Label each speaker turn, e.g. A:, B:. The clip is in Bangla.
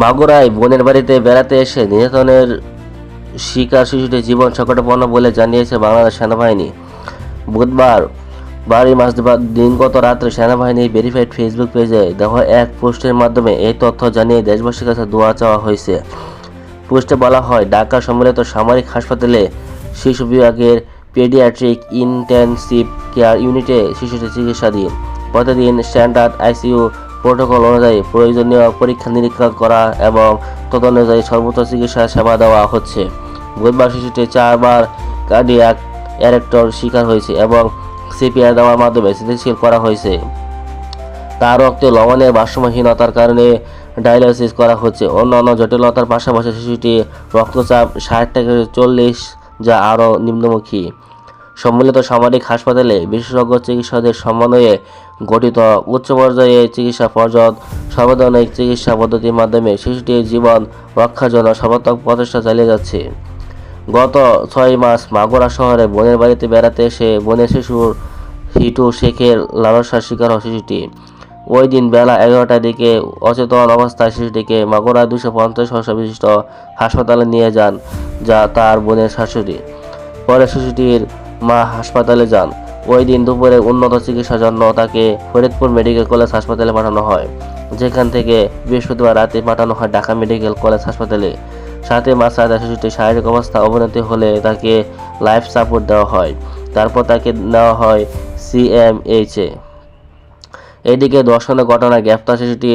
A: মাগুরায় বোনের বাড়িতে বেড়াতে এসে নির্যাতনের শিকার শিশুটি জীবন সংকটাপন্ন বলে জানিয়েছে বাংলাদেশ সেনাবাহিনী। বুধবার বাড়ি মাস দিনগত রাত্রে সেনাবাহিনীর ভেরিফাইড ফেসবুক পেজে দেওয়া এক পোস্টের মাধ্যমে এই তথ্য জানিয়ে দেশবাসীর কাছে দোয়া চাওয়া হয়েছে। পোস্টে বলা হয়, ঢাকা সম্মিলিত সামরিক হাসপাতালে শিশু বিভাগের পেডিয়াট্রিক ইন্টেনসিভ কেয়ার ইউনিটে শিশুটি চিকিৎসাধীন। প্রতিদিন স্ট্যান্ডার্ড আইসিইউ প্রোটোকল অনুযায়ী প্রয়োজনীয় পরীক্ষা নিরীক্ষা করা এবং তদনুযায়ী সর্বোচ্চ চিকিৎসা সেবা দেওয়া হচ্ছে। বুধবার শিশুটি চারবার কার্ডিয়াক অ্যারেক্টর শিকার হয়েছে এবং সিপিআর দেওয়ার মাধ্যমে স্থিতিশীল করা হয়েছে। তার রক্তে লবণের ভারসাম্যহীনতার কারণে ডায়ালিসিস করা হচ্ছে। অন্যান্য জটিলতার পাশাপাশি শিশুটি রক্তচাপ ষাট থেকে চল্লিশ যা আরও নিম্নমুখী। সম্মিলিত সামরিক হাসপাতালে বিশেষজ্ঞ চিকিৎসকদের সমন্বয়ে গঠিত উচ্চ পর্যায়ে চিকিৎসা পর্যদ সর্বাধুনিক চিকিৎসা পদ্ধতির মাধ্যমে শিশুটির জীবন রক্ষার জন্য সর্বাত্মক প্রচেষ্টা চালিয়ে যাচ্ছে। গত ছয় মাস মাগুরা শহরে বোনের বাড়িতে বেড়াতে এসে বোনের শিশুর হিটু শেখের লালসার শিকার হয় শিশুটি। ওই দিন বেলা এগারোটার দিকে অচেতন অবস্থায় শিশুটিকে মাগুরা দুশো পঞ্চাশ শস্য বিশিষ্ট হাসপাতালে নিয়ে যান, যা তার বোনের শাশুড়ি। পরে শিশুটির মা হাসপাতালে যান। ওই দিন দুপুরে উন্নত চিকিৎসার জন্য তাকে ফরিদপুর মেডিকেল কলেজ হাসপাতালে পাঠানো হয়। যেখান থেকে বৃহস্পতিবার রাতে পাঠানো হয় ঢাকা মেডিকেল কলেজ হাসপাতালে। সাথে মাসাদা শিশুটির শারীরিক অবস্থা অবনতি হলে তাকে লাইফ সাপোর্ট দেওয়া হয়। তারপর তাকে নেওয়া হয় সিএমএইচে এদিকে দর্শনের ঘটনায় গ্রেপ্তার শিশুটি